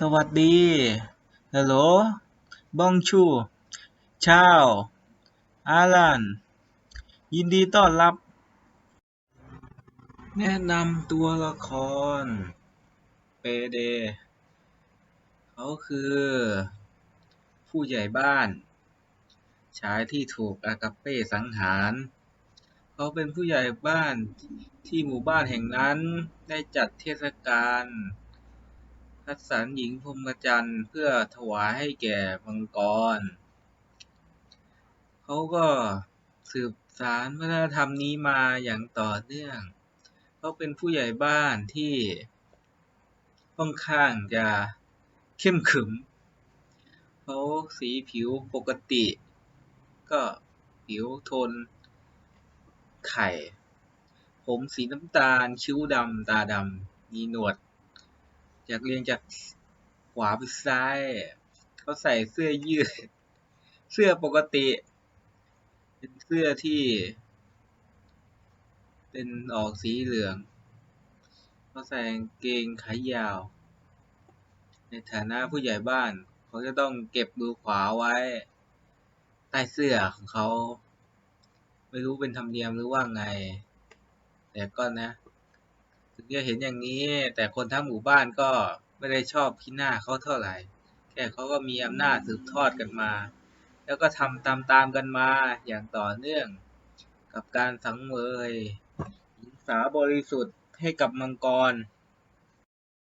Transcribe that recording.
สวัสดีฮัลโหลบองชูชาวอาลันยินดีต้อนรับ แนะนำตัวละคร เปเด เขาคือ ผู้ใหญ่บ้าน ชายที่ถูกอากาเป้สังหาร เขาเป็นผู้ใหญ่บ้านที่หมู่บ้านแห่งนั้นได้จัดเทศกาล คัดสรรหญิงพรหมจรรย์เพื่อถวายให้แก่มังกร เขาก็สืบสานวัฒนธรรมนี้มาอย่างต่อเนื่อง เขาเป็นผู้ใหญ่บ้านที่ค่อนข้างจะเข้มขรึมเขาสีผิวปกติ ก็ผิวโทนไข่ ผมสีน้ำตาล คิ้วดำ ตาดำ มีหนวด จากเรียงจากขวาไปซ้าย เขาใส่เสื้อยืด เสื้อปกติ เป็นเสื้อที่ เป็นออกสีเหลือง เขาใส่เกงขายาว ในฐานะผู้ใหญ่บ้าน เขาจะต้องเก็บมือขวาไว้ ใต้เสื้อของเขา ไม่รู้เป็นธรรมเนียมหรือว่าไง แต่ก็นะ ถึงจะเห็นอย่างนี้ แต่คนทั้งหมู่บ้านก็ไม่ได้ชอบขี้หน้าเขาเท่าไหร่แค่เขาก็มีอำนาจสืบทอดกันมา แล้วก็ทำตามๆกันมาอย่างต่อเนื่อง กับการสังเวยหญิงสาวบริสุทธิ์ให้กับมังกร